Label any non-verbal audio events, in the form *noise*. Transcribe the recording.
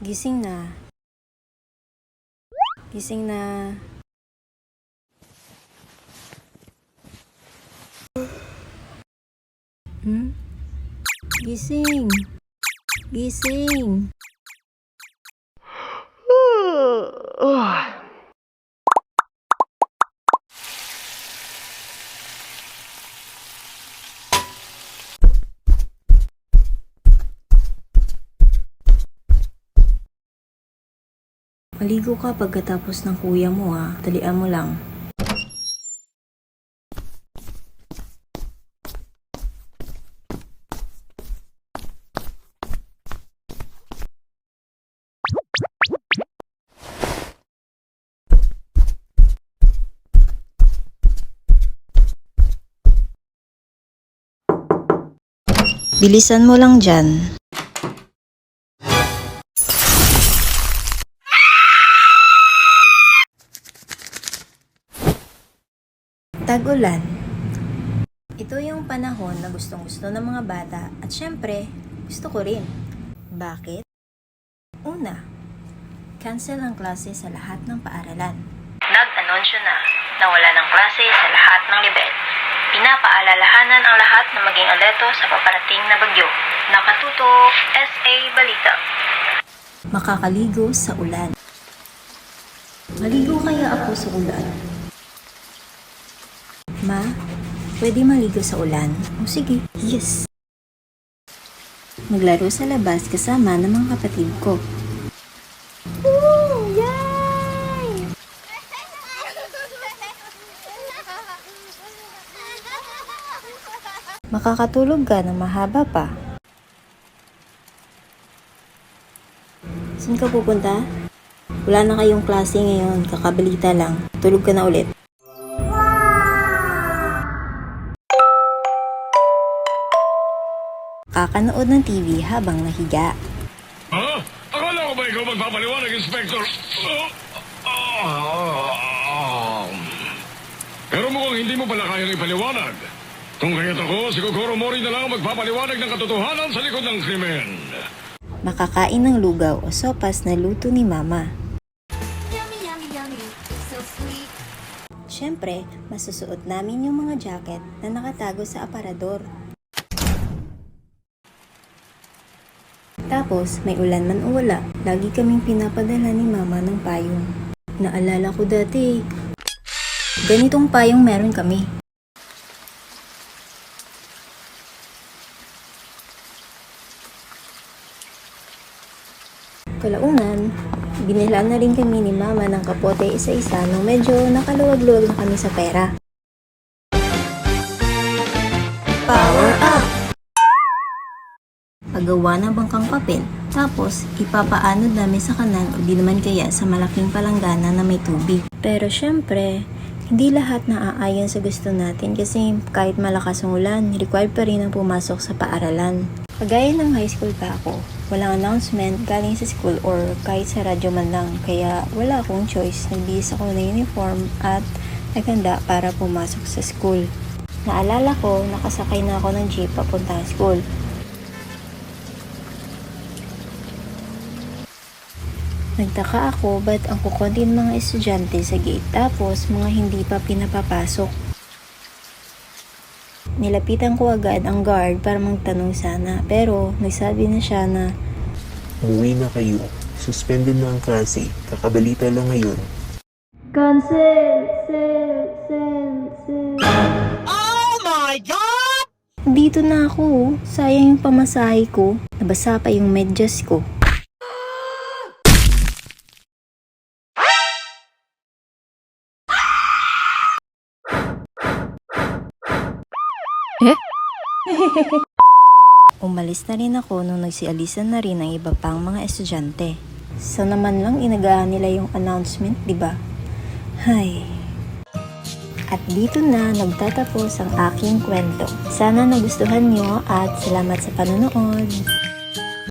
Gising na. Gising na. Hmm? Gising. Gising. *sighs* Maligo ka pagkatapos ng kuya mo ha. Talian mo lang. Bilisan mo lang dyan. Tag-ulan. Ito yung panahon na gustong gusto ng mga bata at syempre, gusto ko rin. Bakit? Una, cancel ang klase sa lahat ng paaralan. Nag-anunsyo na na wala ng klase sa lahat ng level. Pinapaalalahanan ang lahat na maging alerto sa paparating na bagyo. Nakatutok, SA Balita. Makakaligo sa ulan. Maligo kaya ako sa ulan? Ma, pwede maligo sa ulan? O sige, yes. Maglaro sa labas kasama ng mga kapatid ko. Woo! Yay! Makakatulog ka ng mahaba pa. Saan ka pupunta? Wala na kayong klase ngayon, kakabalita lang. Tulog ka na ulit. Kakanood ng TV habang nahiga. Ha? Akala ko ba ikaw magpapaliwanag, Inspector? Pero mukhang hindi mo pala kayang ipaliwanag. Kung kaya't ako, si Kokoro Mori na lang ang magpapaliwanag ng katotohanan sa likod ng krimen. Makakain ng lugaw o sopas na luto ni Mama. Yummy, yummy, yummy. So sweet. Siyempre, masusuot namin yung mga jacket na nakatago sa aparador. Tapos, may ulan man o wala, lagi kaming pinapadala ni Mama ng payong. Naalala ko dati, ganitong payong meron kami. Kalaunan, binila na rin kami ni Mama ng kapote isa-isa nung medyo nakaluwag-luwag na kami sa pera. Power up! Pagawa ng bangkang papel, tapos ipapaanod namin sa kanan o di naman kaya sa malaking palanggana na may tubig. Pero syempre, hindi lahat naaayon sa gusto natin kasi kahit malakas ang ulan, required pa rin ang pumasok sa paaralan. Kagaya ng high school pa ako, walang announcement galing sa school or kahit sa radyo man lang, kaya wala akong choice. Nagbihis ako ng uniform at naganda para pumasok sa school. Naalala ko, nakasakay na ako ng jeep papuntang school. Nagtaka ako ba't ang kukunti ng mga estudyante sa gate tapos mga hindi pa pinapapasok. Nilapitan ko agad ang guard para magtanong sana pero nagsabi na siya na Umuwi na kayo. Suspended na ang klase. Kakabalita lang ngayon. Cancel! Sell! Sell! Sell! Oh my God! Dito na ako. Sayang yung pamasahe ko. Nabasa pa yung medyas ko. *laughs* Umalis na rin ako nung nagsialisan na rin ang iba pang mga estudyante. Sa naman lang inagaan nila yung announcement, di ba? Hay. At dito na nagtatapos ang aking kwento. Sana nagustuhan nyo at salamat sa panonood.